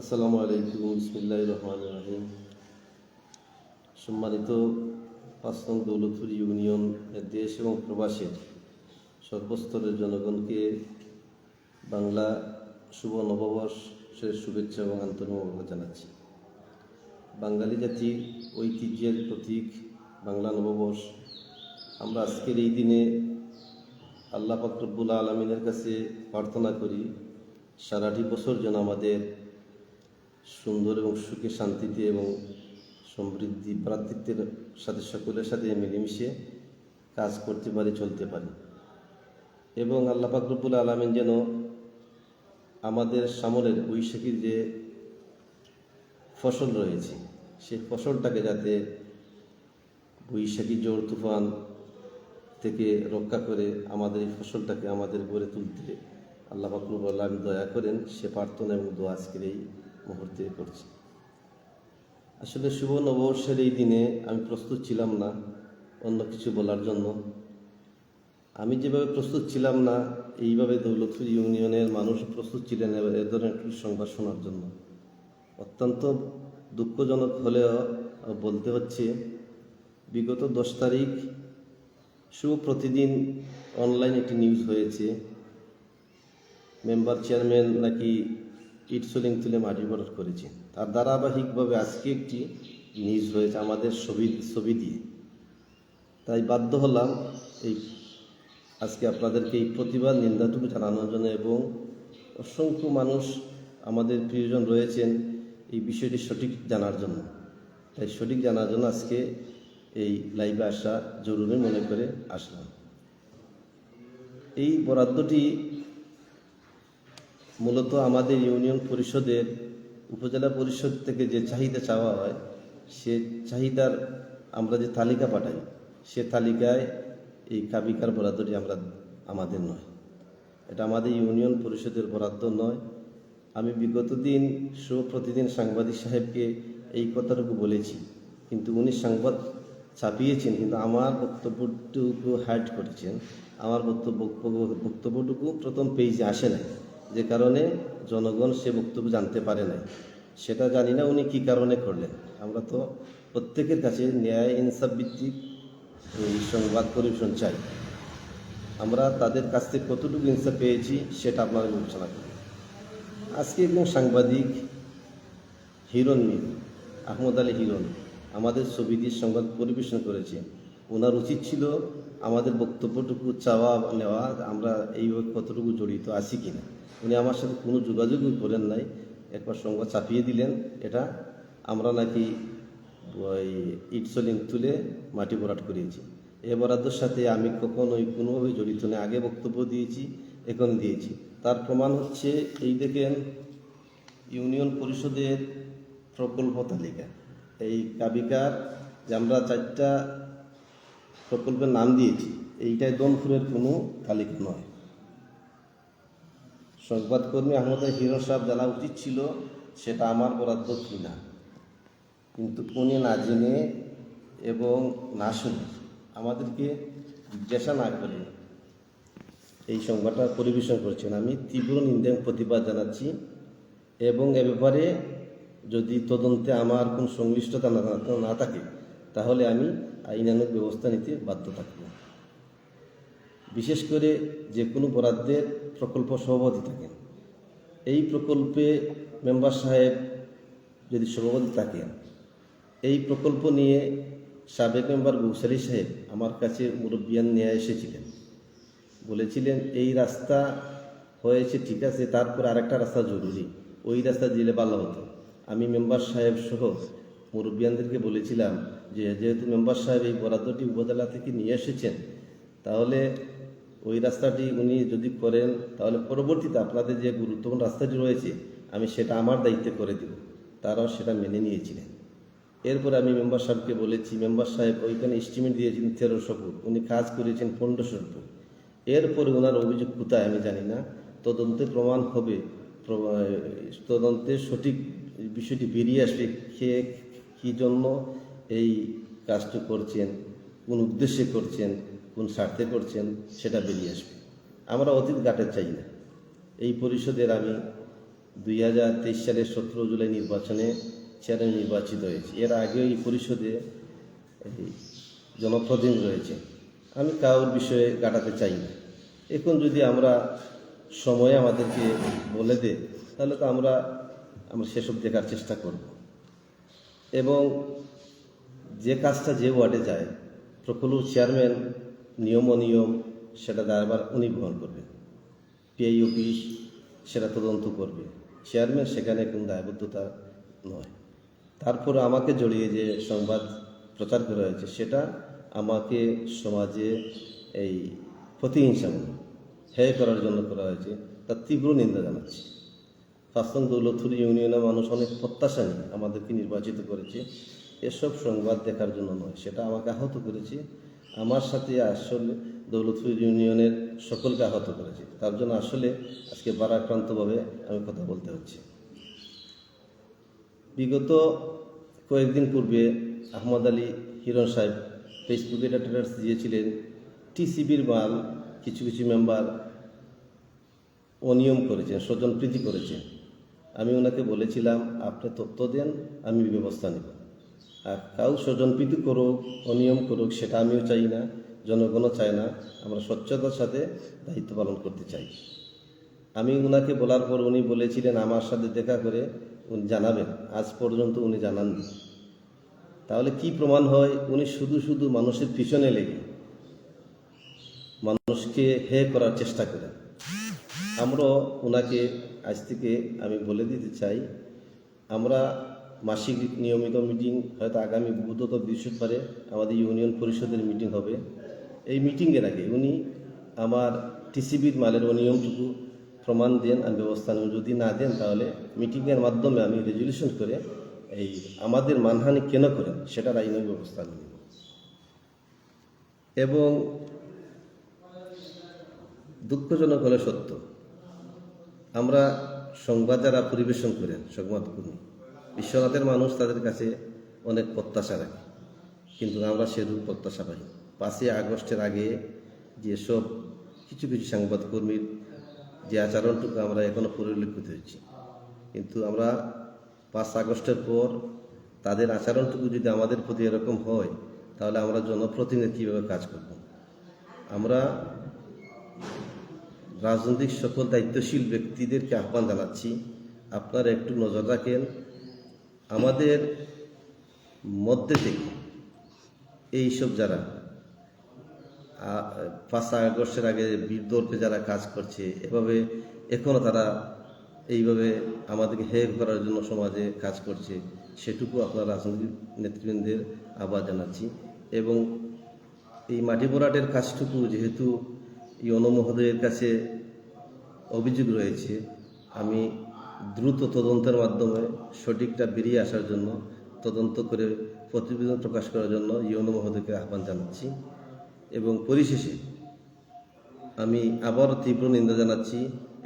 আসসালামু আলাইকুম বিসমিল্লাহ রহমান রাহিম। সম্মানিত পাঁচ নং দৌলতপুর ইউনিয়ন দেশ এবং প্রবাসের সর্বস্তরের জনগণকে বাংলা শুভ নববর্ষের শুভেচ্ছা এবং আন্তরিক জানাচ্ছি। বাঙালি জাতির ঐতিহ্যের প্রতীক বাংলা নববর্ষ। আমরা আজকের এই দিনে আল্লাহ ফাকরবুল আলমিনের কাছে প্রার্থনা করি, সারাটি বছর যেন আমাদের সুন্দর এবং সুখে শান্তিতে এবং সমৃদ্ধি ভ্রাতৃত্বের সাথে সকলের সাথে মিলেমিশে কাজ করতে পারি, চলতে পারি। এবং আল্লাহ ফাকরবুল আলমিন যেন আমাদের সামনের বৈশাখীর যে ফসল রয়েছে, সেই ফসলটাকে যাতে বৈশাখী জোর তুফান থেকে রক্ষা করে আমাদের এই ফসলটাকে আমাদের গড়ে তুলতে আল্লাহ ফাকরুল আল্লাহ দয়া করেন। সে প্রার্থনা এবং দোয়া আজকের এই মুহূর্তে করছি। আসলে শুভ নববর্ষের এই দিনে আমি প্রস্তুত ছিলাম না অন্য কিছু বলার জন্য। আমি যেভাবে প্রস্তুত ছিলাম না, এইভাবে দৌলতপুর ইউনিয়নের মানুষ প্রস্তুত ছিলেন এ ধরনের একটি সংবাদ শোনার জন্য। অত্যন্ত দুঃখজনক হলেও বলতে হচ্ছে, বিগত দশ তারিখ শুভ প্রতিদিন অনলাইন একটি নিউজ হয়েছে। মেম্বার চেয়ারম্যান নাকি ইট সোলিং তুলে মাটি ভরাট করেছে। তার ধারাবাহিকভাবে আজকে একটি নিউজ হয়েছে আমাদের ছবি ছবি দিয়ে। তাই বাধ্য হলাম এই আজকে আপনাদেরকে এই প্রতিবাদ নিন্দাটুকু জানানোর জন্য এবং অসংখ্য মানুষ আমাদের প্রিয়জন রয়েছেন এই বিষয়টি সঠিক জানার জন্য। তাই সঠিক জানার জন্য আজকে এই লাইভে আসা জরুরি মনে করে আসলাম। এই বরাদ্দটি মূলত আমাদের ইউনিয়ন পরিষদের, উপজেলা পরিষদ থেকে যে চাহিদা চাওয়া হয়, সে চাহিদার আমরা যে তালিকা পাঠাই, সে তালিকায় এই কাবিকার বরাদ্দটি আমরা, আমাদের নয়। এটা আমাদের ইউনিয়ন পরিষদের বরাদ্দ নয়। আমি বিগত দিন শো প্রতিদিন সাংবাদিক সাহেবকে এই কথাটুকু বলেছি, কিন্তু উনি সংবাদ ছাপিয়েছেন, কিন্তু আমার বক্তব্যটুকু হাইড করেছেন। আমার বক্তব্য, বক্তব্যটুকু প্রথম পেজে আসে নাই। যে কারণে জনগণ সে বক্তব্য জানতে পারে নাই। সেটা জানি না উনি কী কারণে করলেন। আমরা তো প্রত্যেকের কাছে ন্যায় ইনসাফ ভিত্তিক সংবাদ পরিবেশন চাই। আমরা তাদের কাছ থেকে কতটুকু ইনসাফ পেয়েছি সেটা আপনারা বিবেচনা করুন। আজকে একজন সাংবাদিক হিরণ মির আহমদ আলী হিরণ, আমাদের ছবি দিয়ে সংবাদ পরিবেশন করেছে ওনার উচিত ছিল আমাদের বক্তব্যটুকু চাওয়া, নেওয়া, আমরা এইভাবে কতটুকু জড়িত আছি কিনা। উনি আমার সাথে কোনো যোগাযোগই করেন নাই। একবার সংবাদ চাপিয়ে দিলেন। এটা আমরা নাকি ওই ইটসলিং তুলে মাটি বরাট করিয়েছি। এ বরাদ্দর সাথে আমি কখনোই কোনোভাবে জড়িত নেই। আগে বক্তব্য দিয়েছি, এখন দিয়েছি। তার প্রমাণ হচ্ছে এই দেখেন ইউনিয়ন পরিষদের প্রকল্প তালিকা। এই কাবিকার যে আমরা চারটা প্রকল্পের নাম দিয়েছি, এইটাই দমপুরের কোনো তালিকা নয়। সংবাদকর্মী আমাদের হিরো সাহেব জানা উচিত ছিল, সেটা আমার বরাদ্দ কি না কিন্তু উনি না জেনে এবং না শুনে আমাদেরকে জিজ্ঞাসা না করে এই সংবাদটা পরিবেশন করছেন। আমি তীব্র নিন্দা প্রতিবাদ জানাচ্ছি এবং এ ব্যাপারে যদি তদন্তে আমার কোনো সংশ্লিষ্টতা না থাকে, তাহলে আমি আইনানুক ব্যবস্থা নিতে বাধ্য থাকব। বিশেষ করে যে কোনো বরাদ্দের প্রকল্প সভাপতি থাকেন। এই প্রকল্পে মেম্বার সাহেব যদি সভাপতি থাকেন, এই প্রকল্প নিয়ে সাবেক মেম্বার গৌসারি সাহেব আমার কাছে মুরব্বিয়ান নিয়ে এসেছিলেন। বলেছিলেন, এই রাস্তা হয়েছে, ঠিক আছে, তারপর আরেকটা রাস্তা জরুরি। ওই রাস্তা দিলে ভালো হতো। আমি মেম্বার সাহেব সহ মুরব্বিয়ানদেরকে বলেছিলাম যে যেহেতু মেম্বার সাহেব এই বরাদ্দটি উপজেলা থেকে নিয়ে এসেছেন, তাহলে ওই রাস্তাটি উনি যদি করেন, তাহলে পরবর্তীতে আপনাদের যে গুরুত্বপূর্ণ রাস্তাটি রয়েছে, আমি সেটা আমার দায়িত্বে করে দেব। তারাও সেটা মেনে নিয়েছিলেন। এরপর আমি মেম্বার সাহেবকে বলেছি, মেম্বার সাহেব, ওইখানে এস্টিমেট দিয়েছেন তেরোশো ফুট। উনি কাজ করেছেন পনেরোশো ফুট। এরপরে ওনার অভিযোগ কোথায় আমি জানি না। তদন্তে প্রমাণ হবে। প্র- তদন্তে সঠিক বিষয়টি বেরিয়ে আসবে। কে কী জন্য এই কাজটি করছেন, কোন উদ্দেশ্যে করছেন, কোন স্বার্থে করছেন, সেটা বেরিয়ে আসবে। আমরা অতীত গাটে চাই না। এই পরিষদের আমি দুই হাজার তেইশ সালের সতেরো জুলাই নির্বাচনে চেয়ারম্যান নির্বাচিত হয়েছে। এর আগে এই পরিষদে জনপ্রতিনিধি রয়েছে। আমি কারোর বিষয়ে গাটাতে চাই না। এখন যদি আমরা সময় আমাদেরকে বলে দে তাহলে তো আমরা আমরা সেসব দেখার চেষ্টা করব। এবং যে কাজটা যে ওয়ার্ডে যায় প্রকল্প চেয়ারম্যান নিয়ম অনিয়ম, সেটা দায়বার উনি বহন করবেন পিআই অফিস সেটা তদন্ত করবে। চেয়ারম্যান সেখানে কোনো দায়বদ্ধতা নয়। তারপরে আমাকে জড়িয়ে যে সংবাদ প্রচার করা হয়েছে, সেটা আমাকে সমাজে এই প্রতিহিংসামূলক হেয় করার জন্য করা হয়েছে, তার তীব্র নিন্দা জানাচ্ছি। ফাস্তন দৌলতপুর ইউনিয়নের মানুষ অনেক প্রত্যাশা নিয়ে আমাদেরকে নির্বাচিত করেছে। এসব সংবাদ দেখার জন্য নয়, সেটা আমাকে আহত করেছে। আমার সাথে আসলে দৌলতপুর ইউনিয়নের সকলকে আহত করেছে। তার জন্য আসলে আজকে বারাক্রান্তভাবে আমি কথা বলতে হচ্ছে। বিগত কয়েকদিন পূর্বে আহমদ আলী হিরণ সাহেব ফেসবুকে স্ট্যাটাস দিয়েছিলেন, টিসিবির মাল কিছু কিছু মেম্বার অনিয়ম করেছেন স্বজনপ্রীতি করেছেন। আমি ওনাকে বলেছিলাম, আপনি তথ্য দেন, আমি ব্যবস্থা নেব। আর কাউ স্বজনপ্রীতি করুক, অনিয়ম করুক, সেটা আমিও চাই না, জনগণও চায় না। আমরা স্বচ্ছতার সাথে দায়িত্ব পালন করতে চাই। আমি ওনাকে বলার পর উনি বলেছিলেন, আমার সাথে দেখা করে উনি জানাবেন। আজ পর্যন্ত উনি জানাননি। তাহলে কি প্রমাণ হয়? উনি শুধু শুধু মানুষের পিছনে লেগে মানুষকে হে করার চেষ্টা করেন। আমরা ওনাকে আজ থেকে আমি বলে দিতে চাই, আমরা মাসিক নিয়মিত মিটিং হয়তো আগামী বুধ তো বৃহস্পতিবারে আমাদের ইউনিয়ন পরিষদের মিটিং হবে। এই মিটিংয়ের আগে উনি আমার টিসিবির মালের অনিয়মটুকু প্রমাণ দেন আর ব্যবস্থা যদি না দেন তাহলে মিটিংয়ের মাধ্যমে আমি রেজলিউশন করে এই আমাদের মানহানি কেন করেন সেটার আইনি ব্যবস্থা নেব। এবং দুঃখজনক হলে সত্য আমরা সংবাদ যারা পরিবেশন করেন সংবাদকর্মী বিশ্বনাথের মানুষ তাদের কাছে অনেক প্রত্যাশা রাখে। কিন্তু আমরা সেরূপ প্রত্যাশা পাই পাঁচই আগস্টের আগে যেসব কিছু কিছু সংবাদকর্মীর যে আচরণটুকু আমরা এখনও পরিলক্ষিত হয়েছি। কিন্তু আমরা পাঁচ আগস্টের পর তাদের আচরণটুকু যদি আমাদের প্রতি এরকম হয়, তাহলে আমরা জনপ্রতিনিধি কীভাবে কাজ করব? আমরা রাজনৈতিক সকল দায়িত্বশীল ব্যক্তিদেরকে আহ্বান জানাচ্ছি। আপনারা একটু নজর রাখেন, আমাদের মধ্যে থেকে এইসব যারা পাঁচ আগস্টের আগে বিদ্রোহে যারা কাজ করছে, এভাবে এখনও তারা এইভাবে আমাদেরকে হেয় করার জন্য সমাজে কাজ করছে, সেটুকু আপনার রাজনৈতিক নেতৃবৃন্দের আহ্বান জানাচ্ছি। এবং এই মাটি ভরাটের কাজটুকু যেহেতু ইয়নো মহোদয়ের কাছে অভিযোগ রয়েছে, আমি দ্রুত তদন্তের মাধ্যমে সঠিকটা বেরিয়ে আসার জন্য, তদন্ত করে প্রতিবেদন প্রকাশ করার জন্য ইয়নো মহোদয়কে আহ্বান জানাচ্ছি। এবং পরিশেষে আমি আবারও তীব্র নিন্দা জানাচ্ছি,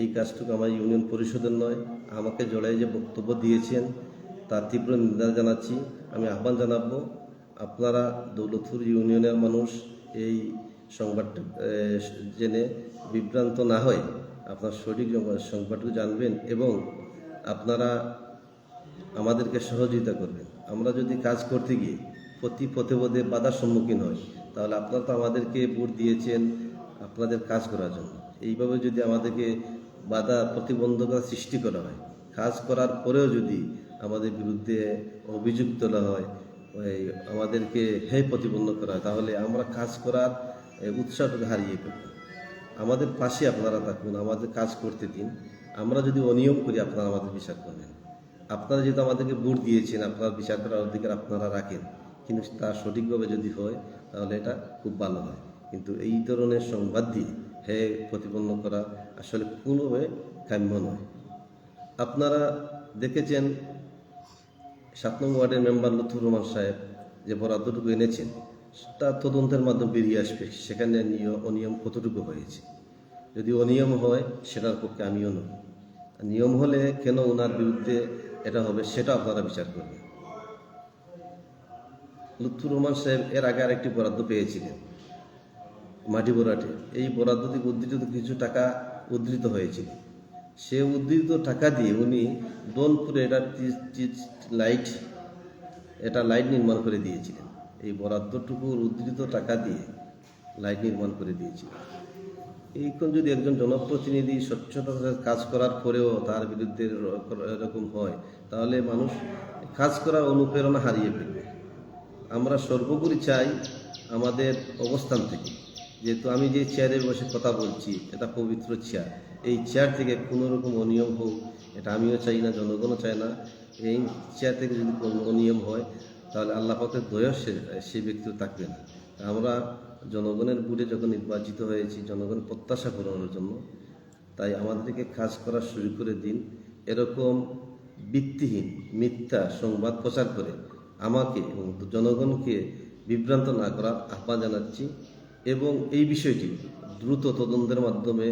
এই কাজটুকু আমার ইউনিয়ন পরিষদের নয়, আমাকে জড়াই যে বক্তব্য দিয়েছেন, তার তীব্র নিন্দা জানাচ্ছি। আমি আহ্বান জানাব, আপনারা দৌলতপুর ইউনিয়নের মানুষ এই সংবাদটা জেনে বিভ্রান্ত না হয় আপনার সঠিক সংবাদটুকু জানবেন এবং আপনারা আমাদেরকে সহযোগিতা করবেন। আমরা যদি কাজ করতে গিয়ে প্রতি প্রতিপদে বাধার সম্মুখীন হই, তাহলে আপনারা তো আমাদেরকে ভোট দিয়েছেন আপনাদের কাজ করার জন্য। এইভাবে যদি আমাদেরকে বাধা প্রতিবন্ধকতা সৃষ্টি করা হয়, কাজ করার পরেও যদি আমাদের বিরুদ্ধে অভিযোগ তোলা হয় আমাদেরকে হে প্রতিবন্ধ করা হয় তাহলে আমরা কাজ করার উৎসাহটুকু হারিয়ে ফেলব। আমাদের পাশে আপনারা থাকুন, আমাদের কাজ করতে দিন। আমরা যদি অনিয়ম করি, আপনারা আমাদের বিচার করবেন। আপনারা যেহেতু আমাদেরকে ভোট দিয়েছেন, আপনারা বিচার করার অধিকার আপনারা রাখেন। কিন্তু তা সঠিকভাবে যদি হয়, তাহলে এটা খুব ভালো হয়। কিন্তু এই ধরনের সংবাদ দিয়ে হে প্রতিপন্ন করা আসলে কোনোভাবে কাম্য নয়। আপনারা দেখেছেন সাত নম্বর ওয়ার্ডের মেম্বার লুৎফুর রহমান সাহেব যে বরাদ্দটুকু এনেছেন। তা তদন্তের মাধ্যমে বেরিয়ে আসবে। সেখানে নিয়- অনিয়ম কতটুকু হয়েছে? যদি অনিয়ম হয়, সেটার পক্ষে আমিও নই। নিয়ম হলে কেন ওনার বিরুদ্ধে এটা হবে, সেটা আপনারা বিচার করবেন। লুৎফুর রহমান সাহেব এর আগে আরেকটি বরাদ্দ পেয়েছিলেন মাটি বরাটে এই বরাদ্দ থেকে উদ্ধৃত কিছু টাকা উদ্ধৃত হয়েছিল। সে উদ্ধৃত টাকা দিয়ে উনি দোলপুরে এটা লাইট এটা লাইট নির্মাণ করে দিয়েছিলেন। এই বরাদ্দটুকুর উদ্ধৃত টাকা দিয়ে লাইট নির্মাণ করে দিয়েছিলেন এইক্ষণ যদি একজন জনপ্রতিনিধি স্বচ্ছতার কাজ করার পরেও তার বিরুদ্ধে এরকম হয়, তাহলে মানুষ কাজ করার অনুপ্রেরণা হারিয়ে ফেলবে। আমরা সর্বোপরি চাই আমাদের অবস্থান থেকে। যেহেতু আমি যে চেয়ারে বসে কথা বলছি, এটা পবিত্র চেয়ার। এই চেয়ার থেকে কোনো রকম অনিয়ম হোক, এটা আমিও চাই না, জনগণও চায় না। এই চেয়ার থেকে যদি কোনো অনিয়ম হয় তাহলে আল্লাহ পাকের দয়া সে সেই ব্যক্তিও থাকবে না। আমরা জনগণের বুড়ে যখন নির্বাচিত হয়েছি, জনগণ প্রত্যাশা পূরণের জন্য, তাই আমাদেরকে কাজ করা শুরু করে দিন। এরকম ভিত্তিহীন মিথ্যা সংবাদ প্রচার করে আমাকে এবং জনগণকে বিভ্রান্ত না করার আহ্বান জানাচ্ছি এবং এই বিষয়টি দ্রুত তদন্তের মাধ্যমে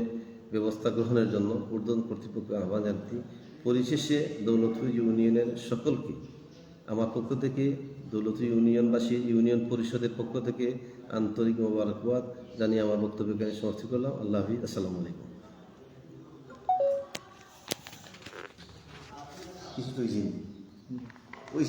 ব্যবস্থা গ্রহণের জন্য ঊর্ধ্বতন কর্তৃপক্ষ আহ্বান জানাচ্ছি। পরিশেষে দৌলতপুর ইউনিয়নের সকলকে আমার পক্ষ থেকে দৌলত ইউনিয়নবাসী, ইউনিয়ন পরিষদের পক্ষ থেকে আন্তরিক মোবারকবাদ জানিয়ে আমার বক্তব্যকে আমি সমাপ্তি করলাম। আল্লাহ হাফিজ। আসসালামু আলাইকুম। কিছু তো ওই ওই